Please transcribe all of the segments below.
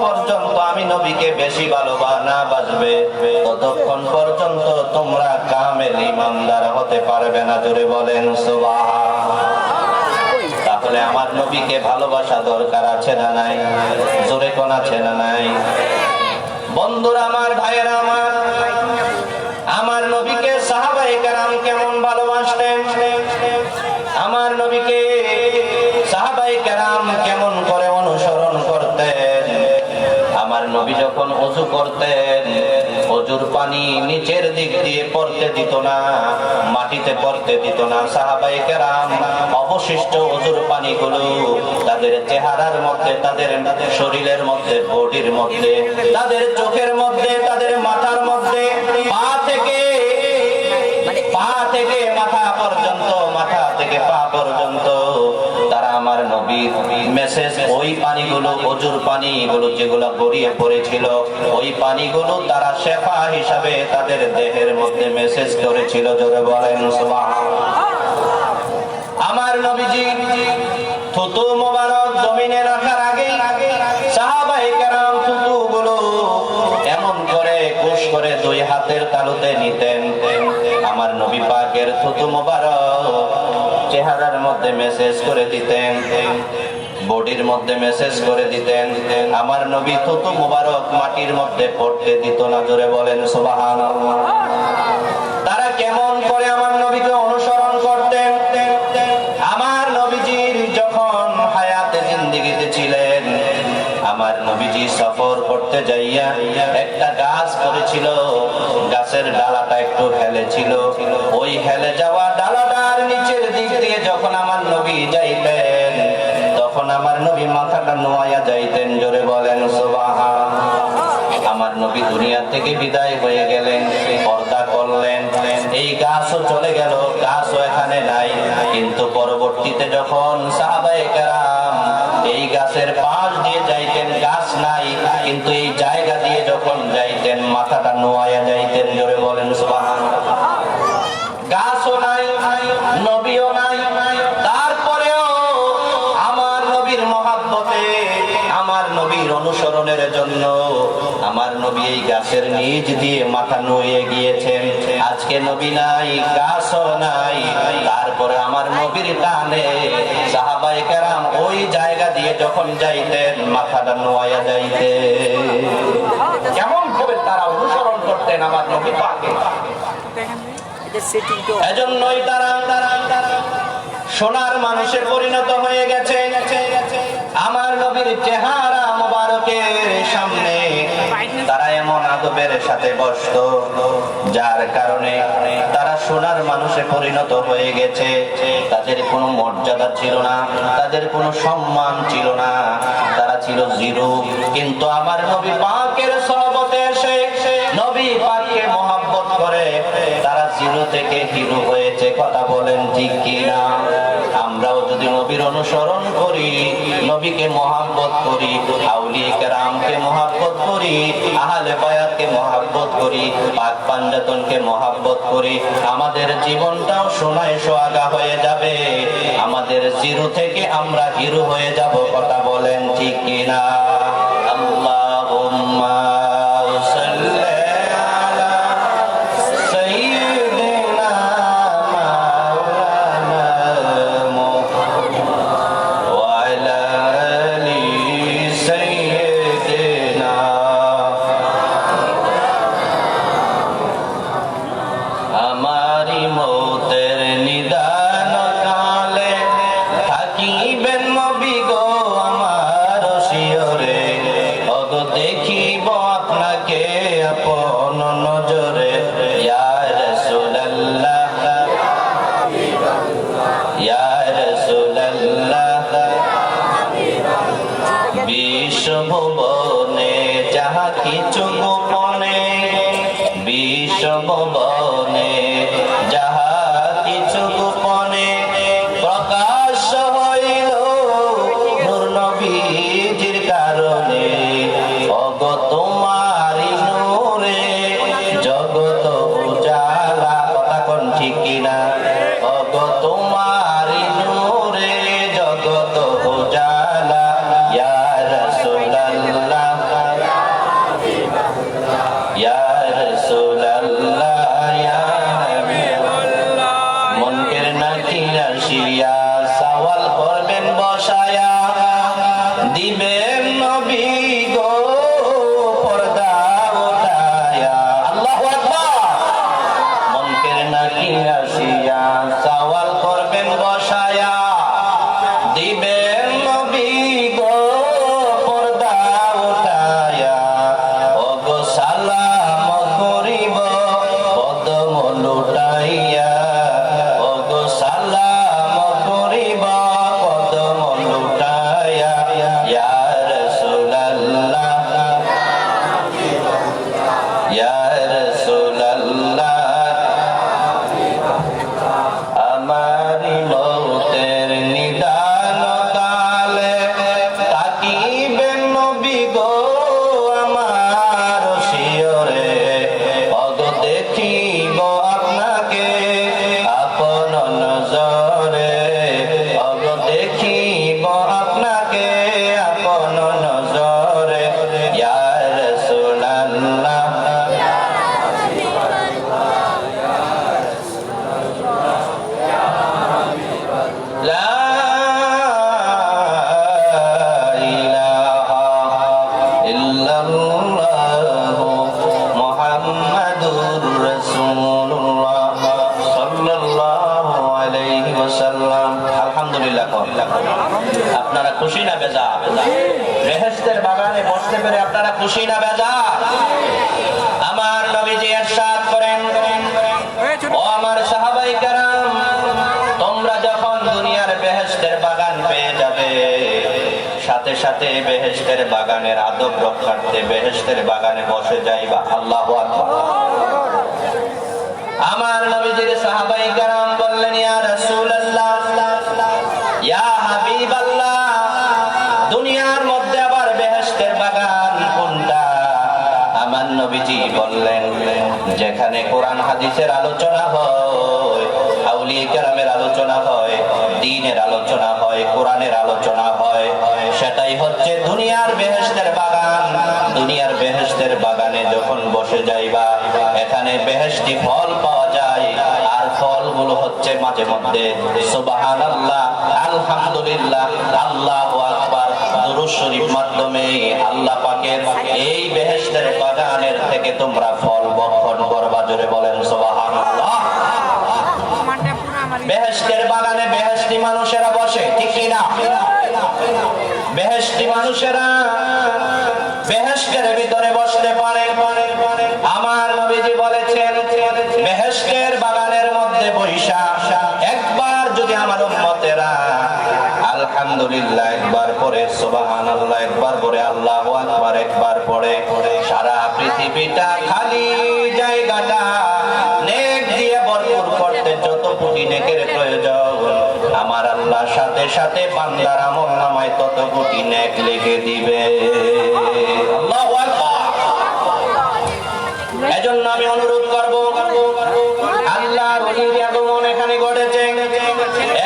পর্যন্ত আমি নবীকে বেশি ভালোবা না বাজবে পর্যন্ত তোমরা কামের ইমানদার হতে পারবে না, জোরে বলেন তাহলে আমার নবীকে ভালোবাসা দরকার আছে না নাই? জোরে কোন আছে না নাই? বন্ধুরা, আমার ভাইয়েরা, আমার নবী যখন অজু করতেন, অজুর পানি নিচের দিক দিয়ে পড়তে দিত না, মাটিতে পড়তে দিত না। সাহাবাই কেরাম অবশিষ্ট অজুর পানিগুলো তাদের চেহারার মধ্যে, তাদের শরীরের মধ্যে, বডির মধ্যে, তাদের চোখের মধ্যে, তাদের মাথার মধ্যে মেসেজ ওই পানিগুলো অজুর পানিগুলো যেগুলো গড়িয়ে পড়েছিল, ওই পানিগুলো তারা শেফা হিসাবে তাদের দেহের মধ্যে মেসেজ করেছিল, জোরে বলেন আমার নবীজি থুতু মোবারক জমিনে রাখার আগে সাহাবাই কেরাম থুতু গুলো এমন করে কুশ করে দুই হাতের তালুতে নিতেন। আমার নবী পাকের থুতু মোবারক চেহারার মধ্যে মেসেজ করে দিতেন বডির মধ্যে মেসেজ করে দিতেন। আমার নবী থুতু মোবারক মাটির মধ্যে পড়তে দিত না, জোরে বলেন, সুবহানাল্লাহ। তারা কেমন করে আমার নবীকে অনুসরণ করতেন? আমার নবীজির যখন হায়াতে জিন্দিগিতে ছিলেন, আমার নবীজি সফর করতে যাইয়া একটা গাছ করেছিল। গাছের ডালাটা একটু হেলে বিদায় হয়ে গেলেন পর্দা করলেন। এই গাছও চলে গেল, গাছও এখানে নাই। কিন্তু পরবর্তীতে যখন এই গাছের পাশ দিয়ে যাইতেন, গাছ নাই, কিন্তু এই জায়গা দিয়ে যখন যাইতেন, মাথাটা নোয়াইয়া যাইতেন, জোরে বলেন, সুবহানাল্লাহ। অনুসরণের জন্য আমার নবী এই গাছের নিচ দিয়ে মাথা নুয়ে গিয়েছেন। আজকে নবী নাই, গাছও নাই। তারপরে আমার নবীর টানে সাহাবাই কেরাম ওই জায়গা দিয়ে যখন যাইতেন, মাথাটা নোয়া যাইতে কেমন ভাবে তারা অনুসরণ করতেন আমার নবী পাকে। এটা সেটিং তো এজন্যই তারা সোনার মানুষে পরিণত হয়ে গেছে। আমার নবীর চেহারা মোবারকের সামনে তারা এমন আদবের সাথে বসত, যার কারণে তারা সোনার মানুষে পরিণত হয়ে গেছে। তাদের কোনো মর্যাদা ছিল না, তাদের কোনো সম্মান ছিল না। তারা ছিল জিরো, কিন্তু আমার নবী পাকের সহবতে এসে নবী পাককে মহাব্বত করে তারা জিরো থেকে হিরো হয়েছে। কথা বলেন ঠিক কিনা? অনুসরণ করি, নবীকে মহাব্বত করি আউলিয়ে কেরামকে মহাব্বত করি আহলে বায়াতকে মহাব্বত করি পাক পাঞ্জাতনকে মহাব্বত করি। আমাদের জীবনটাও সোনায় সোয়াগা হয়ে যাবে। আমাদের জিরো থেকে আমরা হিরো হয়ে যাব, কথা বলেন ঠিক কিনা? আল্লাহুম্মা নজরে ইয়া সাথে বেহেশতের বাগানের আদব রক্ষার্থে বেহেশতের বাগানে বসে যাইবা, আল্লাহ আমার নবীজির সাহাবাই কারাম বললেন দুনিয়ার মধ্যে আবার বেহেশতের বাগান কোনটা? আমার নবীজি বললেন, যেখানে কোরআন হাদিসের আলোচনা হয় কেরামের বসে যাইবা, এখানে বেহেশতি ফল পাওয়া যায়। আর ফলগুলো হচ্ছে মাঝে মধ্যে আলহামদুলিল্লাহ, আল্লাহু আকবার শরীফ মাধ্যমে আল্লাহ পাকের এই বেহেশতের বাগানের থেকে তোমরা ফল বক্ষণ করবা, জোরে বলেন আমারটা বেহেশতের বাগানে বেহেশতি মানুষেরা বসে, ঠিক কি না? বেহেশতি মানুষেরা বেহেশতের ভিতরে কোটি নেক লিখে দিবে। এজন্য আমি অনুরোধ করব, আল্লাহর আগমন এখানে ঘটেছে।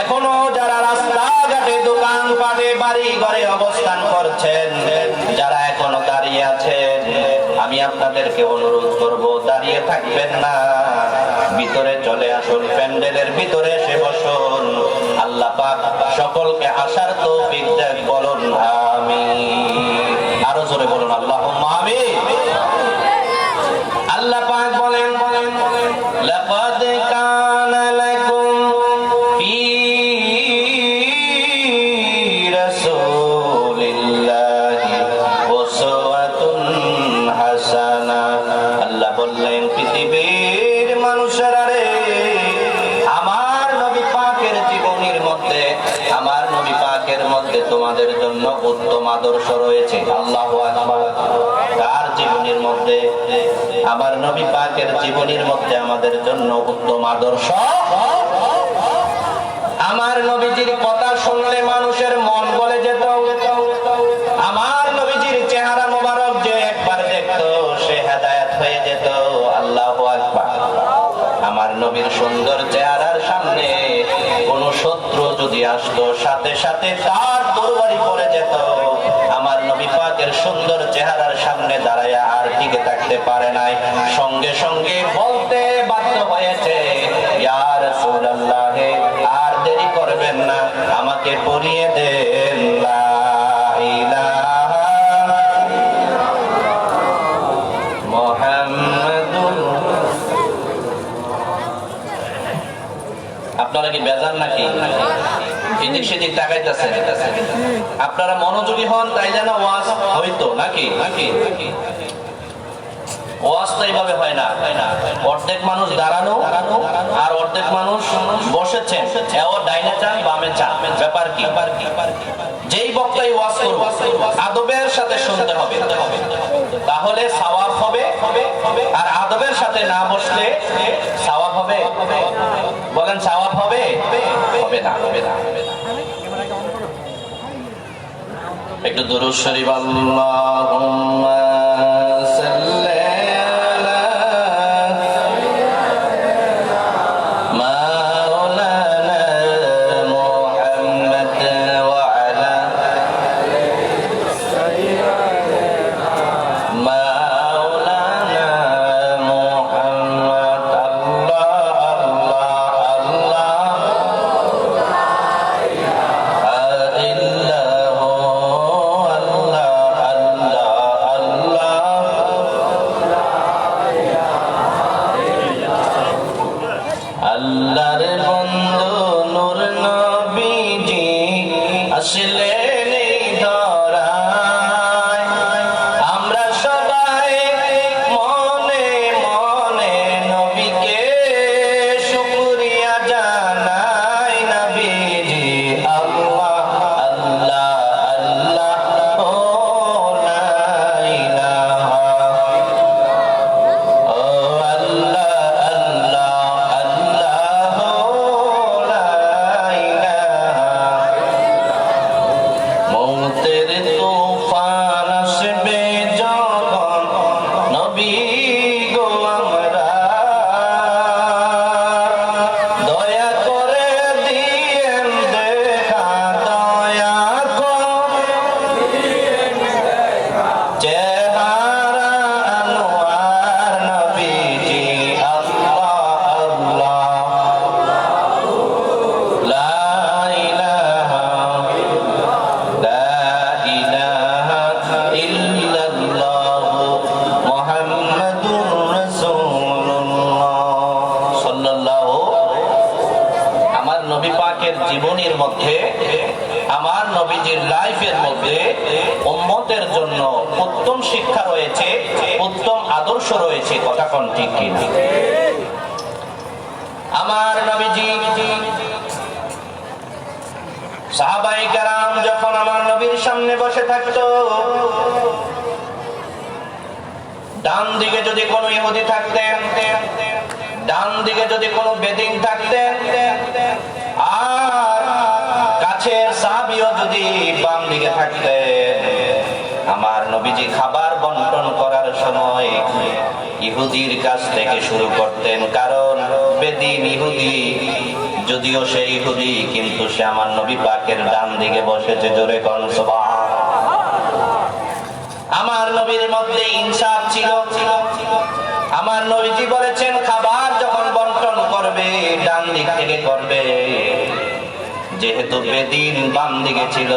এখনও যারা রাস্তাঘাটে দোকান পাটে বাড়ি ঘরে অবস্থান করছেন আপনাদেরকে অনুরোধ করব, দাঁড়িয়ে থাকবেন না। ভিতরে চলে আসুন, প্যান্ডেলের ভিতরে এসে বসুন। আল্লাহ সকলকে আসার তো দেন, বলুন আদর্শ রয়েছে, আল্লাহু তার জীবনীর মধ্যে, আমার নবী পাকের জীবনীর মধ্যে আমাদের জন্য উত্তম আদর্শ। আমার নবীজির কথা শুনলে মানুষের মন বলে যেত। আমার নবীজির চেহারা মোবারক যে একবার দেখতো, সে হেদায়াত হয়ে যেত। আল্লাহ আমার নবীর সুন্দর শত্রু যদি আসতো সাথে সাথে তার তরবারি পরে যেত। আমার নবী পাকের সুন্দর চেহারার সামনে দাঁড়ায় আর টিকে থাকতে পারে নাই। সঙ্গে সঙ্গে বলতে বাধ্য হয়েছে ইয়ার রাসূলুল্লাহ, আর দেরি করবেন না, আমাকে পরিয়ে দেন নাকি আপনারা মনোযোগী হন তাই যেন ওয়াজ হইতো নাকি নাকি? হয় না। অর্ধেক মানুষ দাঁড়ানো আর অর্ধেক মানুষ বসেছেন। ডাইনে চান, বামে চান। ব্যাপার কি? যেই বক্তাই ওয়াজ করব আদবের সাথে শুনতে হবে। তাহলে সওয়াব হবে আর আদবের সাথে না বসলে সওয়াব হবে? বলেন, সওয়াব হবে? হবে না। হবে না একটু শরীফ, আল্লাহুম্মা উম্মতের জন্য উত্তম শিক্ষা রয়েছে, উত্তম আদর্শ রয়েছে, কথা কোন ঠিক কিনা? আমার নবীজি যখন আমার নবীর সামনে বসে থাকতো, ডান দিকে যদি কোনো ইহুদি থাকতেন, ডান দিকে যদি কোনো বেদিন থাকতেন, আর কাছের সাহাবিও যদি বাম দিকে থাকতেন আমার নবীজি খাবার বন্টন করার সময় ইহুদির কাছ থেকে শুরু করতেন। কারণ বেদিন ইহুদি, যদিও সে ইহুদি, কিন্তু সে আমার নবী পাকের ডান দিকে বসেছে জোরে কন আমার নবীর মধ্যে ইনসাফ ছিল। আমার নবীজি বলেছেন, খাবার যখন বন্টন করবে, ডান দিক থেকে করবে। যেহেতু বেদিন বাম দিকে ছিল,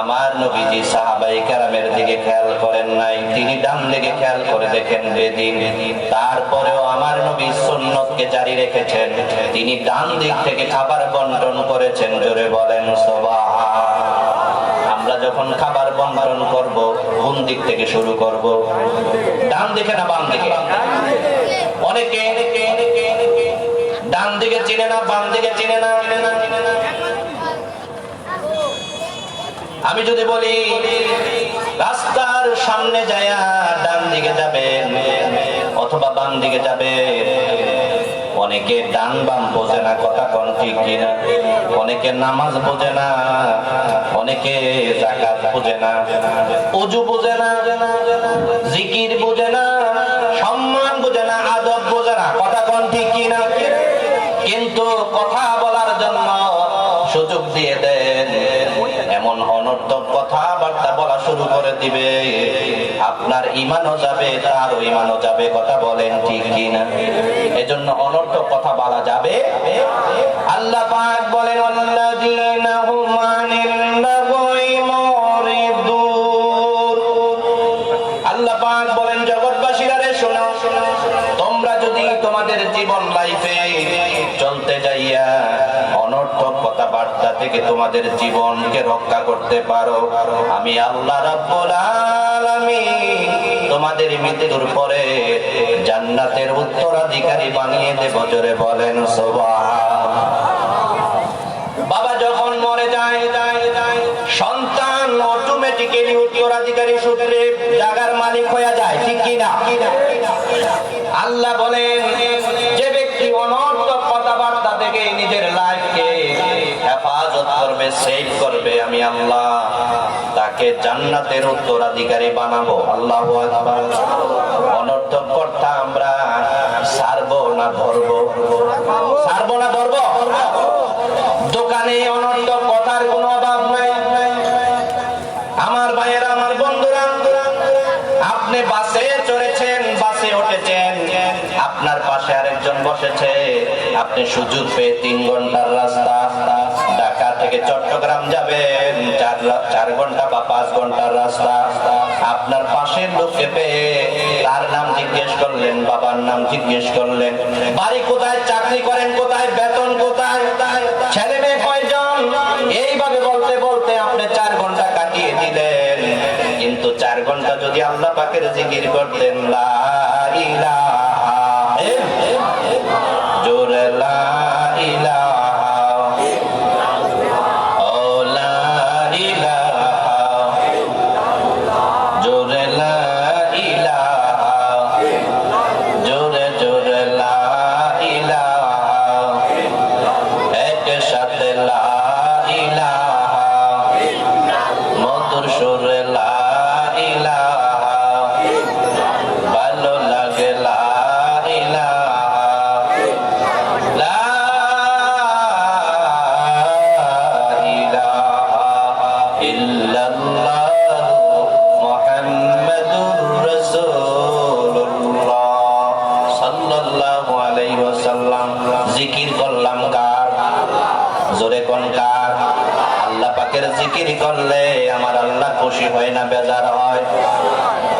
আমার নবীজি সাহাবাই কারামের দিকে খেয়াল করেন নাই। তিনি ডান দিকে খেয়াল করে দেখেন বেদিন। তারপরেও আমার নবী সুন্নতকে জারি রেখেছেন। তিনি ডান দিক থেকে খাবার বন্টন করেছেন, জোরে বলেন সবা আমরা যখন খাবার বন্টন করব, কোন দিক থেকে শুরু করব? ডান দিকে না বাম দিকে? অনেকে ডান দিকে চিনে না, বাম দিকে চিনে না। আমি যদি বলি, রাস্তার সামনে যায়া ডান দিকে যাবেন অথবা বাম দিকে যাবেন, অনেকে ডান বাম বোঝে না, কথা কোন ঠিক কিনা। অনেকে নামাজ বোঝে না, অনেকে জাকাত বোঝে না। অজু বোঝে না, জিকির বোঝে না, সম্মান বোঝে না, আদব বোঝে না, কথা কোন ঠিক কিন্তু কথা বলার জন্য সুযোগ দিয়ে দেন। এমন অনর্থক কথাবার্তা বলা শুরু করে দিবে। আপনার ইমানও যাবে তারও ইমানও যাবে, কথা বলেন ঠিক কিনা? এজন্য অনর্থক কথা বলা যাবে। আল্লাহ পাক বলেন, আল্লাযীনা থেকে তোমাদের জীবনকে রক্ষা করতে পারো। আমি আল্লাহ আলামিন তোমাদের মৃত্যুর পরে জান্নাতের উত্তরাধিকারী বানিয়ে দেব, জোরে বলেন বাবা হয়ে আল্লাহ বলেন, যে ব্যক্তি অনর্থক কথাবার্তা থেকে নিজের সেভ করবে আমি আল্লাহ। তাকে জান্নাতের উত্তরাধিকারী বানাবো। আল্লাহ অনর্থক কথা আমরা সারবো না ধরবো? সারবো না ধরবো? দোকানে অনর্থক কথার কোনো অভাব নাই। আমার ভাইয়েরা, আমার বন্ধুরা, আপনি বাসে চড়েছেন, বাসে উঠেছেন। আপনার পাশে আরেকজন বসেছে। আপনি সুযোগ পেয়ে তিন ঘণ্টার রাস্তা থেকে চট্টগ্রাম যাবেন। চার চার ঘণ্টা বা পাঁচ ঘণ্টার রাস্তা। আপনার পাশের লোককে পেয়ে তার নাম জিজ্ঞেস করলেন, বাবার নাম জিজ্ঞেস করলেন। বাড়ি কোথায়, চাকরি করেন কোথায়, বেতন কোথায়? ছেলে মেয়ে কয়জন? এইভাবে বলতে বলতে আপনি চার ঘণ্টা কাটিয়ে দিলেন। কিন্তু চার ঘণ্টা যদি আল্লাহ পাকের জিকির করতেন, লা জোরে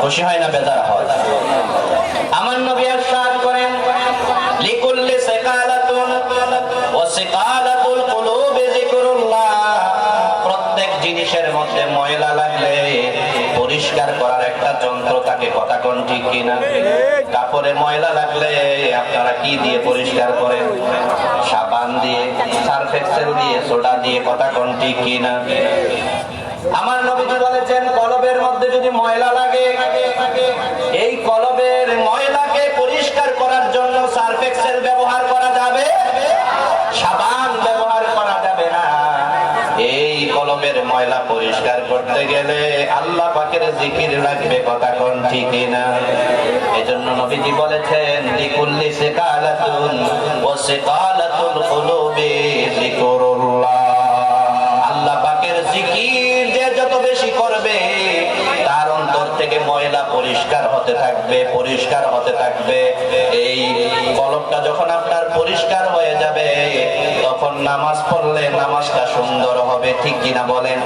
খুশি হয় না বেদার হয়। আমার নবী আর করেন, লিকুল্লি সেকালাতুন ও সেকালাতুল প্রত্যেক জিনিসের মধ্যে ময়লা লাগলে পরিষ্কার করার একটা যন্ত্র থাকে কথা কোন ঠিক কিনা? ময়লা লাগলে আপনারা কি দিয়ে পরিষ্কার করেন? সাবান দিয়ে সার্ফ এক্সেল দিয়ে, সোডা দিয়ে কথা কোন ঠিক কিনা? আমার নবীজি বলেছেন, কলবের মধ্যে যদি ময়লা লাগে এই কলমের ময়লা পরিষ্কার করতে গেলে আল্লাহ পাকের জিকির লাগবে, কথা কোন ঠিক না। এজন্য নবীজি বলেছেন, লিকুল্লি সিকালাতুন ওয়া সিকালাতুল কুলুবি হতে থাকবে, পরিষ্কার হতে থাকবে। এই কলবটা যখন আপনার পরিষ্কার হয়ে যাবে, তখন নামাজ পড়লে নামাজটা সুন্দর হবে, ঠিক কিনা বলেন?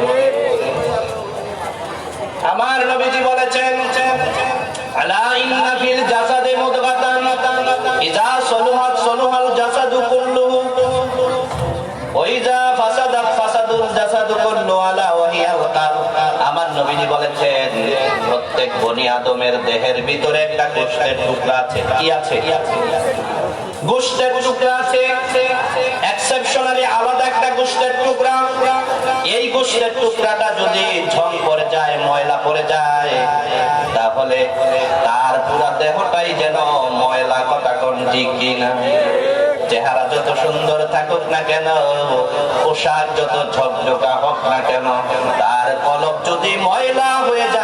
আমার নবীজি বলেছেন, আলা ইন্না ফিল ফাসাদুল জাসাদু কুল্লু আলা আমার নবীজি বলেছেন, প্রত্যেক বনি আদমের দেহের ভিতরে একটা গোশতের টুকরা আছে। কি আছে? গোশতের টুকরা আছে এক্সেপশনালি আলাদা একটা গোশতের টুকরা। এই গোশতের টুকরাটা যদি ঝং পড়ে যায়, ময়লা পড়ে যায়, তাহলে তার পুরা দেহটাই যেন ময়লা কথা কোন কিনা চেহারা যত সুন্দর থাকুক না কেন, পোশাক যত ঝকঝকা হোক না কেন, তার কলব যদি ময়লা হয়ে যায়